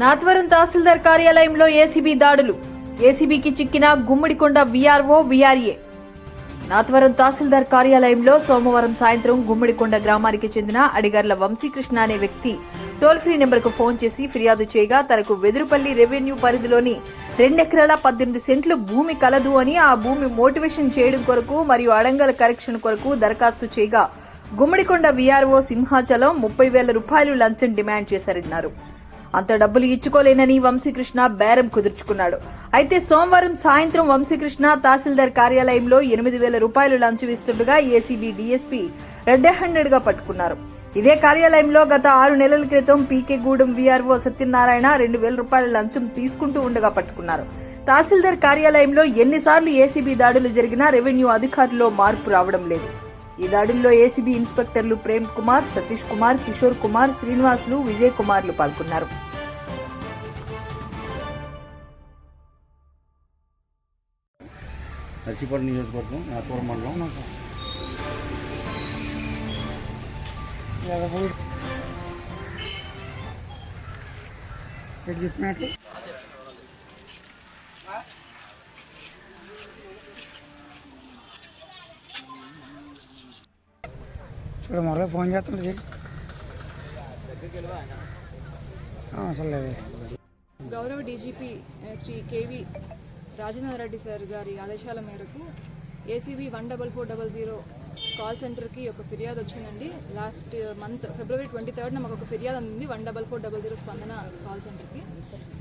నాత్వరం తహసీల్దార్ కార్యాలయంలో ఏసీబీ దాడులు. ఏసీబీకి చిక్కిన గుమ్మడికొండ విఆర్ఓ వీఆర్ఏ. నాత్వరం తహసీల్దార్ కార్యాలయంలో సోమవారం సాయంత్రం గుమ్మడికొండ గ్రామానికి చెందిన అడిగర్ల వంశీకృష్ణ అనే వ్యక్తి టోల్ ఫ్రీ నెంబర్కు ఫోన్ చేసి ఫిర్యాదు చేయగా తనకు వెదురుపల్లి రెవెన్యూ పరిధిలోని రెండెకరాల పద్దెనిమిది సెంట్లు భూమి కలదు అని ఆ భూమి మోటివేషన్ చేయడం కొరకు మరియు అడంగల కరెక్షన్ కొరకు దరఖాస్తు చేయగా గుమ్మడికొండ వీఆర్ఓ సింహాచలం ముప్పై వేల రూపాయలు లంచం డిమాండ్ చేశారన్నారు. అంత డబ్బులు ఇచ్చుకోలేనని వంశీకృష్ణ బేరం కుదుర్చుకున్నాడు. అయితే సోమవారం సాయంత్రం వంశీకృష్ణ తహసీల్దార్ కార్యాలయంలో ఎనిమిది వేల రూపాయలు లంచం ఇస్తుండగా ఏసీబీ డీఎస్పీ రెడ్ హ్యాండెడ్గా పట్టుకున్నారు. ఇదే కార్యాలయంలో గత ఆరు నెలల క్రితం పీకే గూడెం వీఆర్ఓ సత్యనారాయణ రెండు వేల రూపాయల లంచం తీసుకుంటూ ఉండగా పట్టుకున్నారు. తహసీల్దార్ కార్యాలయంలో ఎన్నిసార్లు ఏసీబీ దాడులు జరిగినా రెవెన్యూ అధికారుల్లో మార్పు రావడం లేదు. ఈ దాడుల్లో ఏసీబీ ఇన్స్పెక్టర్లు ప్రేమ్ కుమార్ సతీష్ కుమార్ కిషోర్ కుమార్ శ్రీనివాసులు విజయ్ కుమార్లు పాల్గొన్నారు. నర్సీపట్నం నియోజకవర్గం మండలం. ఇక్కడ మరో ఫోన్ చేస్తుంది అసలు లేదు. గౌరవ DGP Shri K V Rajendra Reddy sir గారి ఆదేశాల మేరకు ACB one double four double zero call సెంటర్కి ఒక ఫిర్యాదు వచ్చిందండి. లాస్ట్ మంత్ ఫిబ్రవరి ట్వంటీ థర్డ్న మాకు ఒక ఫిర్యాదు అందింది one double four double zero Spandana call సెంటర్కి.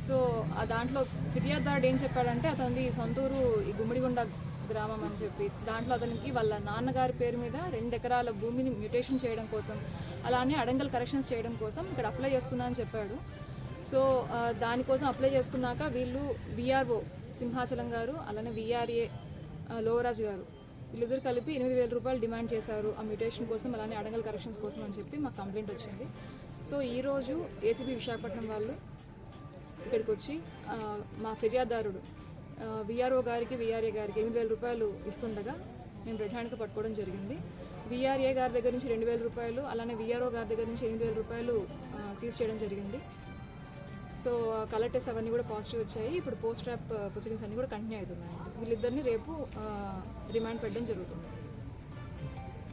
సో ఆ దాంట్లో ఫిర్యాదుదారుడు ఏం చెప్పాడంటే అతనిది సొంతూరు ఈ గుమ్మిడిగుండ గ్రామం అని చెప్పి దాంట్లో అతనికి వాళ్ళ నాన్నగారి పేరు మీద రెండు ఎకరాల భూమిని మ్యూటేషన్ చేయడం కోసం అలానే అడంగల్ కరెక్షన్స్ చేయడం కోసం ఇక్కడ అప్లై చేసుకున్నా అని చెప్పాడు. సో దానికోసం అప్లై చేసుకున్నాక వీళ్ళు విఆర్ఓ సింహాచలం గారు అలానే విఆర్ఏ లోవరాజ్ గారు వీళ్ళిద్దరు కలిపి ఎనిమిది వేల రూపాయలు డిమాండ్ చేశారు ఆ మ్యూటేషన్ కోసం అలానే అడంగల్ కరెక్షన్స్ కోసం అని చెప్పి మాకు కంప్లైంట్ వచ్చింది. సో ఈరోజు ఏసీబీ విశాఖపట్నం వాళ్ళు ఇక్కడికి వచ్చి మా ఫిర్యాదారుడు విఆర్ఓ గారికి విఆర్ఏ గారికి ఎనిమిది వేల రూపాయలు ఇస్తుండగా మేము రెడ్ హ్యాండ్గా పట్టుకోవడం జరిగింది. విఆర్ఏ గారి దగ్గర నుంచి రెండు వేల రూపాయలు అలానే విఆర్ఓ గారి దగ్గర నుంచి ఎనిమిది వేల రూపాయలు సీజ్ చేయడం జరిగింది. సో కలర్ టెస్ట్ అవన్నీ కూడా పాజిటివ్ వచ్చాయి. ఇప్పుడు పోస్ట్ ట్రాప్ ప్రొసీడింగ్స్ అన్నీ కూడా కంటిన్యూ అవుతున్నాయి వీళ్ళిద్దరిని రేపు రిమాండ్ పెట్టడం జరుగుతుంది.